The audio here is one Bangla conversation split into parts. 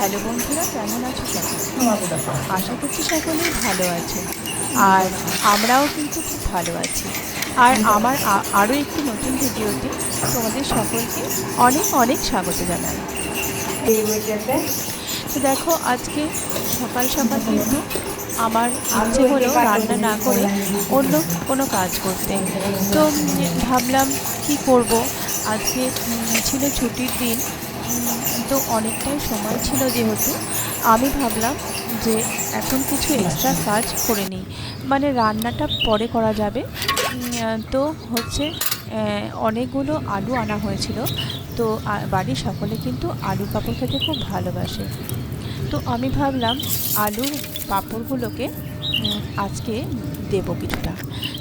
হ্যালো বন্ধুরা কেমন আছো সকলে? আশা করছি সকলেই ভালো আছে। আর আমরাও কিন্তু খুব ভালো আছি। আর আমার আরও একটি নতুন ভিডিওতে তোমাদের সকলকে অনেক অনেক স্বাগত জানাই। তো দেখো আজকে সকাল সকাল কিন্তু আমার ইচ্ছে হলো রান্না না করে অন্য কোনো কাজ করতে। তো ভাবলাম কি করব? আজকে ছিল ছুটির দিন। তো অনেকটাই সময় ছিল যেহেতু, আমি ভাবলাম যে এখন কিছু এক্সট্রা কাজ করে নিই। মানে রান্নাটা পরে করা যাবে। তো হচ্ছে অনেকগুলো আলু আনা হয়েছিল। তো বাড়ির সকলে কিন্তু আলু পাঁপড় খেতে খুব ভালোবাসে। তো আমি ভাবলাম আলুর পাঁপড়গুলোকে আজকে দেবো কিছুটা।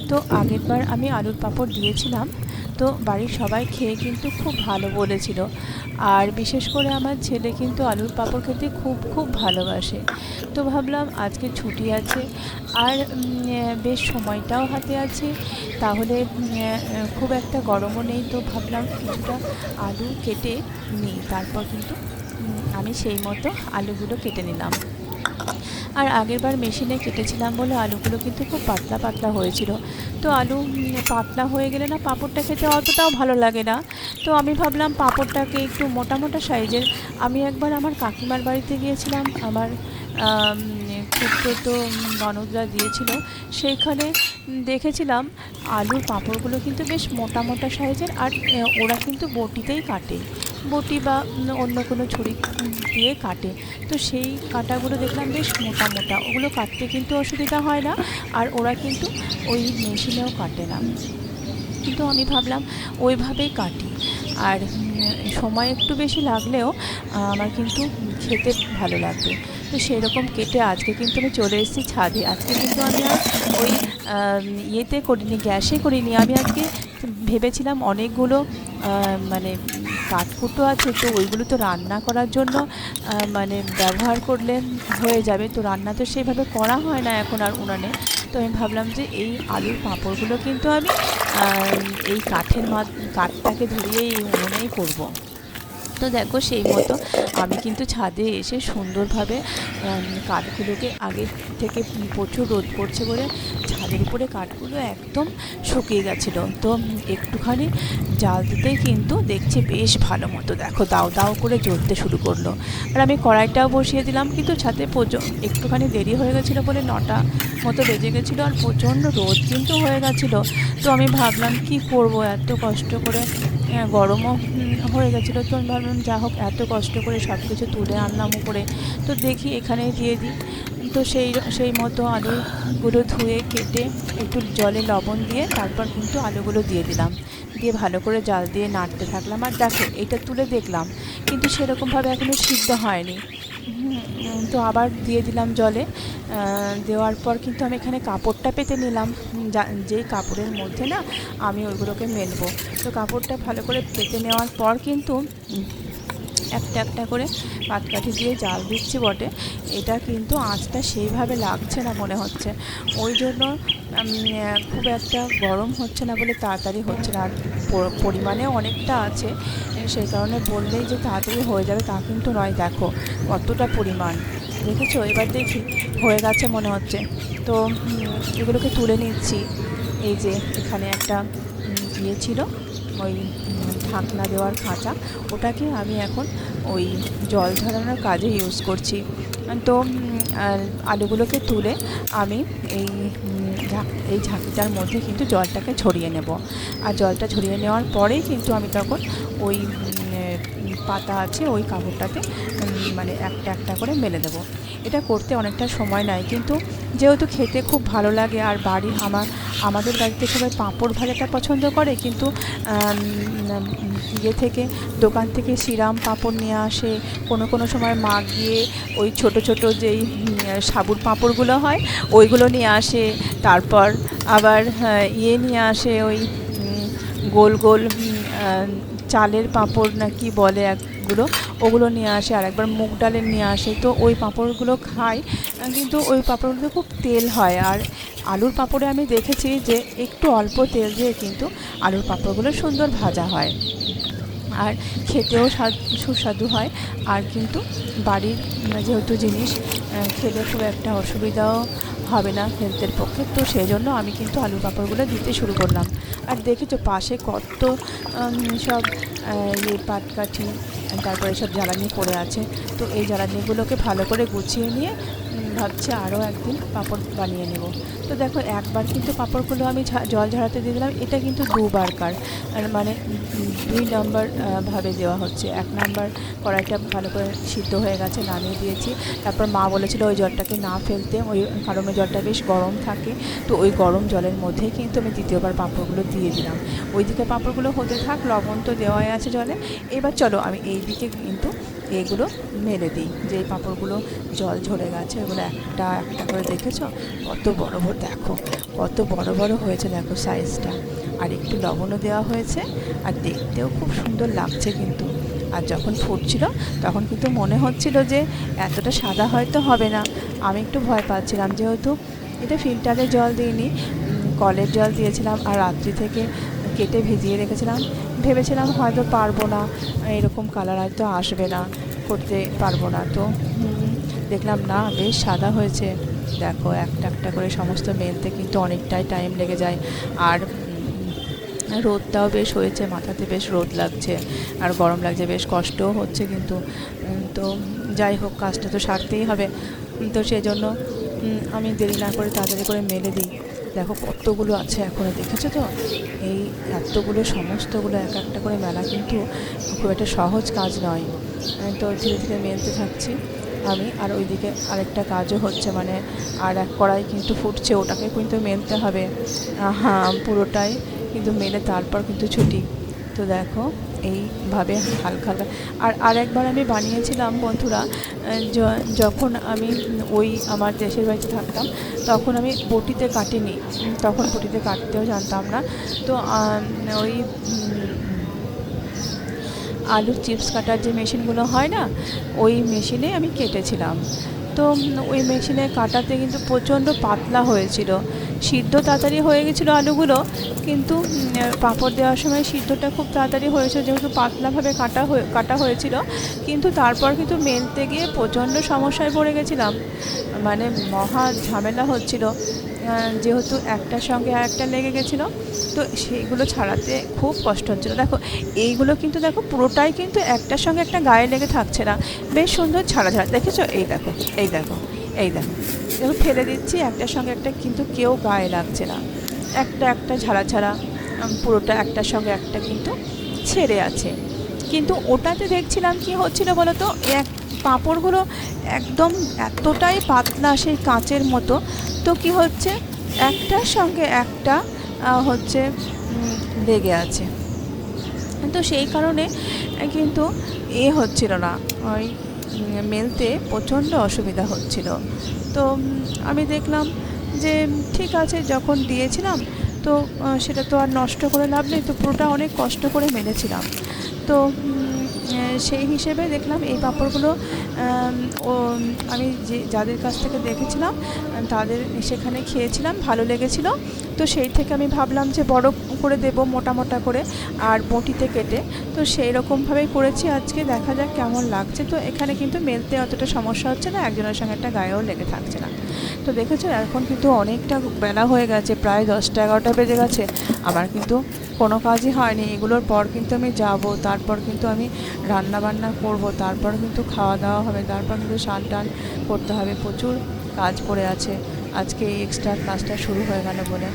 তো আগেরবার আমি আলুর পাঁপড় দিয়েছিলাম। তো বাড়ির সবাই খেয়ে কিন্তু খুব ভালো বলেছিল। আর বিশেষ করে আমার ছেলে কিন্তু আলুর পাঁপড় খেতে খুব খুব ভালোবাসে। তো ভাবলাম আজকে ছুটি আছে। আর বেশ সময়টাও হাতে আছে। তাহলে খুব একটা গরমও নেই। তো ভাবলাম কিছুটা আলু কেটে নিই। তারপর কিন্তু আমি সেই মতো আলুগুলো কেটে নিলাম। আর আগেরবার মেশিনে কেটেছিলাম বলে আলুগুলো কিন্তু খুব পাতলা পাতলা হয়েছিল। তো আলু পাতলা হয়ে গেলে না পাঁপড়টা খেতে অতটাও ভালো লাগে না। তো আমি ভাবলাম পাঁপড়টাকে একটু মোটা মোটা সাইজের। আমি একবার আমার কাকিমার বাড়িতে গিয়েছিলাম। আমার আম, তো ননদরা দিয়েছিল। সেইখানে দেখেছিলাম আলুর পাঁপড়গুলো কিন্তু বেশ মোটা মোটা সাইজের। আর ওরা কিন্তু বটিতেই কাটে। বটি বা অন্য কোনো ছুরি দিয়ে কাটে। তো সেই কাটাগুলো দেখলাম বেশ মোটা মোটা। ওগুলো কাটতে কিন্তু অসুবিধা হয় না। আর ওরা কিন্তু ওই মেশিনেও কাটে না। কিন্তু আমি ভাবলাম ওইভাবেই কাটি। আর সময় একটু বেশি লাগলেও আমার কিন্তু খেতে ভালো লাগবে। তো সেরকম কেটে আজকে কিন্তু আমি চলে এসেছি ছাদে। আজকে কিন্তু আমি আর ওই ইয়েতে করিনি, গ্যাসে করিনি। আমি আজকে ভেবেছিলাম অনেকগুলো মানে কাঠকুটো আছে, তো ওইগুলো তো রান্না করার জন্য মানে ব্যবহার করলে হয়ে যাবে। তো রান্না তো সেইভাবে করা হয় না এখন আর উনানে। তো আমি ভাবলাম যে এই আলুর পাঁপড়গুলো কিন্তু আমি এই কাঠের কাঠটাকে ধরিয়ে এই উনুনেই করব। তো দেখো সেই মতো। আমি কিন্তু ছাদে এসে সুন্দরভাবে কাঠগুলোকে আগে থেকে প্রচুর রোদ পড়ছে বলে ছাদের উপরে কাঠগুলো একদম শুকিয়ে গেছিল। তো একটুখানি জাল দিতেই কিন্তু দেখছি বেশ ভালো মতো। দেখো, দাও দাও করে জ্বলতে শুরু করল। আর আমি কড়াইটাও বসিয়ে দিলাম, কিন্তু ছাদে একটুখানি দেরি হয়ে গেছিল বলে নটা মতো বেজে গেছিল আর প্রচণ্ড রোদ কিন্তু হয়ে গেছিল। তো আমি ভাবলাম, কি করব এত কষ্ট করে? গরমও হয়ে গেছিল। তো আমি ভাবলাম, যা হোক, এত কষ্ট করে সব কিছু তুলে আনলাম উপরে। তো দেখি এখানে দিয়ে দিই। তো সেই সেই মতো আলুগুলো ধুয়ে, কেটে একটু জলে লবণ দিয়ে তারপর কিন্তু আলুগুলো দিয়ে দিলাম। দিয়ে ভালো করে জাল দিয়ে নাড়তে থাকলাম। আর দেখো, এটা তুলে দেখলাম, কিন্তু সেরকমভাবে এখনও সিদ্ধ হয়নি। তো আবার দিয়ে দিলাম জলে। দেওয়ার পর কিন্তু আমি এখানে কাপড়টা পেতে নিলাম। যা- কাপড়ের মধ্যে না আমি ওইগুলোকে মেলবো। তো কাপড়টা ভালো করে পেতে নেওয়ার পর কিন্তু একটা একটা করে পাটকাঠি দিয়ে জাল দিচ্ছি বটে। এটা কিন্তু আঁচটা সেইভাবে লাগছে না মনে হচ্ছে। ওই জন্য খুব একটা গরম হচ্ছে না বলে তাড়াতাড়ি হচ্ছে না। আর পরিমাণে অনেকটা আছে। সেই কারণে বললেই যে তাড়াতাড়ি হয়ে যাবে তা কিন্তু নয়, দেখো কতটা পরিমাণ। দেখেছ? এবার দেখি, হয়ে গেছে মনে হচ্ছে। তো এগুলোকে তুলে নিচ্ছি। এই যে এখানে একটা ইয়ে ছিল, ওই ঢাকনা দেওয়ার খাঁচা। ওটাকে আমি এখন ওই জল ঝরানোর কাজে ইউজ করছি। তো আলুগুলোকে তুলে আমি এই এই ঝাঁকিটার মধ্যে কিন্তু জলটাকে ছড়িয়ে নেব। আর জলটা ছড়িয়ে নেওয়ার পরেই কিন্তু আমি তখন ওই পাতা আছে ওই কাপড়টাতে মানে একটা একটা করে মেলে দেবো। এটা করতে অনেকটা সময় নেয়। কিন্তু যেহেতু খেতে খুব ভালো লাগে আর বাড়ি আমার আমাদের বাড়িতে সবাই পাঁপড় ভাজাটা পছন্দ করে কিন্তু ইয়ে থেকে দোকান থেকে সিরাম পাঁপড় নিয়ে আসে। কোনো কোনো সময় মা গিয়ে ওই ছোট ছোট যেই সাবুর পাঁপড়গুলো হয় ওইগুলো নিয়ে আসে। তারপর আবার হ্যাঁ, ইয়ে নিয়ে আসে ওই গোল গোল চালের পাঁপড় না কি বলে একগুলো, ওগুলো নিয়ে আসে আর একবার মুগ ডালের নিয়ে আসে। তো ওই পাঁপড়গুলো খাই, কিন্তু ওই পাঁপড়গুলো খুব তেল হয়। আর আলুর পাঁপড়ে আমি দেখেছি যে একটু অল্প তেল দিয়ে কিন্তু আলুর পাঁপড়গুলো সুন্দর ভাজা হয়। আর খেতেও স্বাদ, সুস্বাদু হয়। আর কিন্তু বাড়ির যেহেতু জিনিস খেলে খুব একটা অসুবিধাও হবে না হেলথের পক্ষে। তো সেই জন্য আমি কিন্তু আলু পাঁপড়গুলো দিতে শুরু করলাম। আর দেখেছ পাশে কত সব ইয়ে পাটকাঠি, তারপরে সব জ্বালানি পড়ে আছে। তো এই জ্বালানিগুলোকে ভালো করে গুছিয়ে নিয়ে ভাবছি আরও একদিন পাঁপড় বানিয়ে নেব। তো দেখো, একবার কিন্তু পাঁপড়গুলো আমি জল ঝরাতে দিয়ে দিলাম। এটা কিন্তু দুবার কার। মানে দুই নম্বর ভাবে দেওয়া হচ্ছে। এক নম্বর কড়াইটা ভালো করে সিদ্ধ হয়ে গেছে, নামিয়ে দিয়েছি। তারপর মা বলেছিল ওই জলটাকে না ফেলতে, ওই কারণ ওই জলটা বেশ গরম থাকে। তো ওই গরম জলের মধ্যেই কিন্তু আমি দ্বিতীয়বার পাঁপড়গুলো দিয়ে দিলাম। ওই ওইদিকে পাঁপড়গুলো হতে থাক, লবণ তো দেওয়াই আছে জলে। এবার চলো আমি এই দিকে কিন্তু এইগুলো মেলে দিই। যে পাঁপড়গুলো জল ঝরে গেছে ওগুলো একটা একটা করে দেখেছ? কত বড় বড়, দেখো, কত বড় বড় হয়েছে, দেখো সাইজটা আর একটু লবণও দেওয়া হয়েছে, আর দেখতেও খুব সুন্দর লাগছে কিন্তু। আর যখন ফুটছিল, তখন কিন্তু মনে হচ্ছিল যে এতটা সাদা হয়তো হবে না। আমি একটু ভয় পাচ্ছিলাম, যেহেতু এটা ফিল্টারে জল দিইনি কলের জল দিয়েছিলাম, আর রাত্রি থেকে কেটে ভিজিয়ে রেখেছিলাম। ভেবেছিলাম হয়তো পারব না, এরকম কালার হয়তো আসবে না, করতে পারব না। তো দেখলাম, না, বেশ সাদা হয়েছে। দেখো, একটা একটা করে সমস্ত মেলতে কিন্তু অনেকটাই টাইম লেগে যায়। আর রোদটাও বেশ হয়েছে, মাথাতে বেশ রোদ লাগছে, আর গরম লাগছে, বেশ কষ্টও হচ্ছে কিন্তু। তো যাই হোক, কাজটা তো সারতেই হবে। তো সেই জন্য আমি দেরি না করে তাড়াতাড়ি করে মেলে দিই। দেখো, কতগুলো আছে এখনও দেখেছ তো? এই এতগুলো, সমস্তগুলো এক একটা করে মেলা কিন্তু খুব একটা সহজ কাজ নয়। তো ধীরে ধীরে মেলতে থাকছি। আমি আর ওইদিকে আরেকটা কাজও হচ্ছে মানে আর এক কড়াই কিন্তু ফুটছে, ওটাকে কিন্তু মেলতে হবে। হ্যাঁ পুরোটাই কিন্তু মেলে তারপর কিন্তু ছুটি। তো দেখো, এইভাবে হালকা হালকা। আর আরেকবার আমি বানিয়েছিলাম বন্ধুরা যখন আমি ওই আমার দেশের বাড়িতে থাকতাম, তখন আমি বটিতে কাটিনি। তখন বটিতে কাটতেও জানতাম না। তো ওই আলুর চিপস কাটার যে মেশিনগুলো হয় না, ওই মেশিনে আমি কেটেছিলাম। তো ওই মেশিনে কাটাতে কিন্তু প্রচণ্ড পাতলা হয়েছিল। সিদ্ধ তাড়াতাড়ি হয়ে গেছিল আলুগুলো, কিন্তু পাঁপড় দেওয়ার সময় সিদ্ধটা খুব তাড়াতাড়ি হয়েছে যেহেতু পাতলাভাবে কাটা হয়ে, কাটা হয়েছিল। কিন্তু তারপর কিন্তু মেলতে গিয়ে প্রচণ্ড সমস্যায় পড়ে গেছিলাম। মানে মহা ঝামেলা হচ্ছিল। যেহেতু একটার সঙ্গে আর একটা লেগে গেছিল, তো সেইগুলো ছাড়াতে খুব কষ্ট হচ্ছিল। দেখো, এইগুলো কিন্তু দেখো, পুরোটাই কিন্তু একটার সঙ্গে একটা গায়ে লেগে থাকছে না। বেশ সুন্দর ছাড়া ছাড়া। দেখেছ? এই দেখো এই দেখো এই দেখো। দেখো, ফেলে দিচ্ছি একটার সঙ্গে একটা কিন্তু কেউ গায়ে লাগছে না। একটা একটা ছাড়া ছাড়া পুরোটা একটার সঙ্গে একটা কিন্তু ছেড়ে আছে। কিন্তু ওটাতে দেখছিলাম কি হচ্ছিল বলো তো এক পাঁপড়গুলো একদম এতটাই পাতলা সেই কাঁচের মতো। তো কি হচ্ছে? একটার সঙ্গে একটা হচ্ছে লেগে আছে। তো সেই কারণে কিন্তু এ হচ্ছিল না। ওই মেলতে প্রচণ্ড অসুবিধা হচ্ছিল। তো আমি দেখলাম যে, ঠিক আছে, যখন দিয়েছিলাম, তো সেটা তো আর নষ্ট করে লাভ নেই। তো পুরোটা অনেক কষ্ট করে মেলেছিলাম। তো সেই হিসেবে দেখলাম এই পাঁপড়গুলো ও, আমি যে, যাদের কাছ থেকে দেখেছিলাম তাদের সেখানে খেয়েছিলাম, ভালো লেগেছিল। তো সেই থেকে আমি ভাবলাম যে বড় করে দেব মোটা মোটা করে আর বটিতে কেটে। তো সেই রকমভাবেই করেছি। আজকে দেখা যাক কেমন লাগছে। তো এখানে কিন্তু মেলতে অতটা সমস্যা হচ্ছে না, একজনের সঙ্গে একটা গায়েও লেগে থাকছে না। তো দেখেছ, এখন কিন্তু অনেকটা বেলা হয়ে গেছে, প্রায় দশটা এগারোটা বেজে গেছে। আমার কিন্তু কোনো কাজই হয়নি। এগুলোর পর কিন্তু আমি যাব, তারপর কিন্তু আমি রান্না বান্না করব, তারপর কিন্তু খাওয়া দাওয়া হবে, তারপর কিন্তু স্নান টান করতে হবে। প্রচুর কাজ পড়ে আছে। আজকে এই এক্সট্রা ক্লাসটা শুরু হয়ে গেল বলে।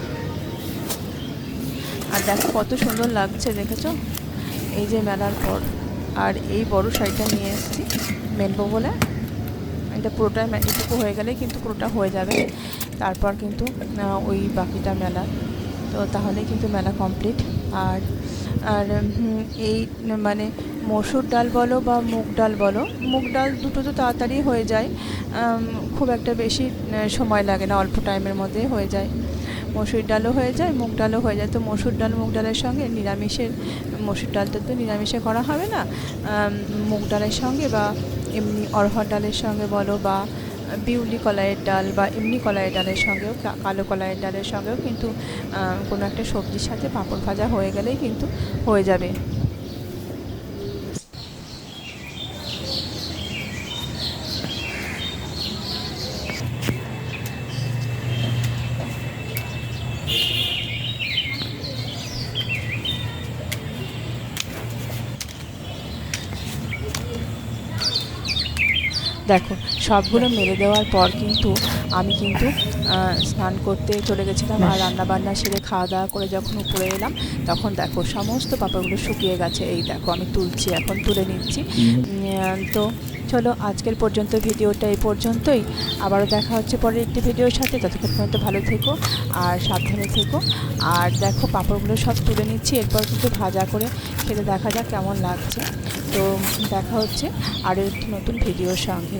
আর দেখো কত সুন্দর লাগছে, দেখেছ? এই যে মেলার পর। আর এই বড় শাড়িটা নিয়ে এসেছি মেলবো বলে। এটা পুরোটা এটুকু হয়ে গেলে কিন্তু পুরোটা হয়ে যাবে। তারপর কিন্তু ওই বাকিটা মেলা। তো তাহলে কিন্তু মেলা কমপ্লিট আর আর এই মানে মসুর ডাল বলো বা মুগ ডাল বলো, মুগ ডাল দুটো তো তাড়াতাড়ি হয়ে যায়। খুব একটা বেশি সময় লাগে না, অল্প টাইমের মধ্যে হয়ে যায়। মসুর ডালও হয়ে যায়, মুগ ডালও হয়ে যায়। তো মসুর ডাল, মুগ ডালের সঙ্গে নিরামিষের, মসুর ডালটা তো নিরামিষে করা হবে না। মুগ ডালের সঙ্গে বা এমনি অরহর ডালের সঙ্গে বলো বা বিউলি কলাইয়ের ডাল বা এমনি কলাইয়ের ডালের সঙ্গেও কালো কলাইয়ের ডালের সঙ্গেও কিন্তু কোনো একটা সবজির সাথে পাঁপড় ভাজা হয়ে গেলেই কিন্তু হয়ে যাবে। দেখো সবগুলো মেরে দেওয়ার পর কিন্তু আমি কিন্তু স্নান করতে চলে গেছিলাম আর রান্নাবান্না সেরে খাওয়া দাওয়া করে যখন উপরে এলাম তখন দেখো সমস্ত পাপড়গুলো শুকিয়ে গেছে। এই দেখো আমি তুলছি এখন তুলে নিচ্ছি। তো চলো আজকের পর্যন্ত ভিডিওটা এই পর্যন্তই। আবারও দেখা হচ্ছে পরের একটি ভিডিওর সাথে। ততক্ষণ পর্যন্ত ভালো থেকো আর সাবধানে থেকো। আর দেখো, পাঁপড়গুলো সব তুলে নিচ্ছি। এরপর কিন্তু ভাজা করে খেতে দেখা যাক কেমন লাগছে। তো দেখা হচ্ছে আরও একটি নতুন ভিডিওর সঙ্গে।